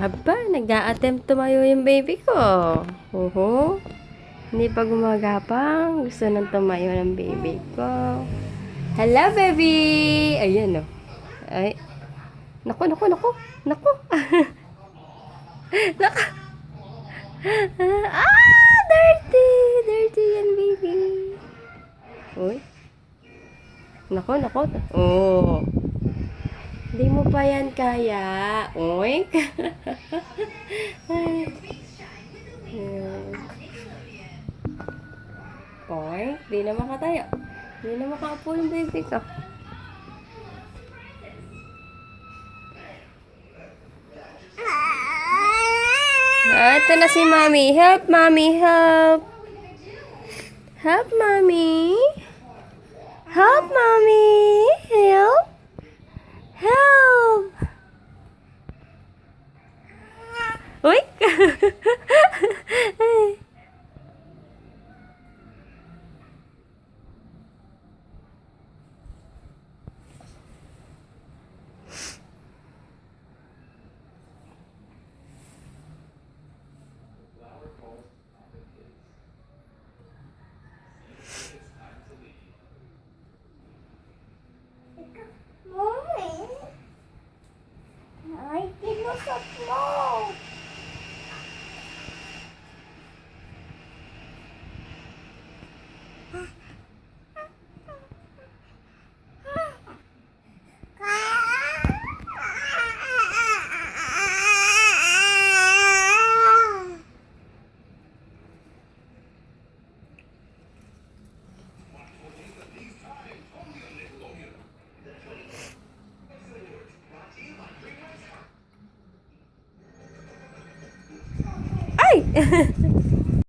Aba, nag-a-attempt tumayo yung baby ko. Oho. Hindi pa gumagapang. Gusto nang tumayo ng baby ko. Hello, baby! Ayan, oh. Ay. Naku, naku, naku. Naku. naku. Ah, dirty! Dirty yan, baby. Uy. Naku, naku. Oh. Hindi mo pa yan kaya. Oink. Oink. Di na makatayo. Di na makaupo yung baby ko. Ah, ito na si Mommy. Help, Mommy. Help. Help, Mommy. Help, Mommy. Help. Help! Uy! Mommy! Ay, kinusap mo! Ay!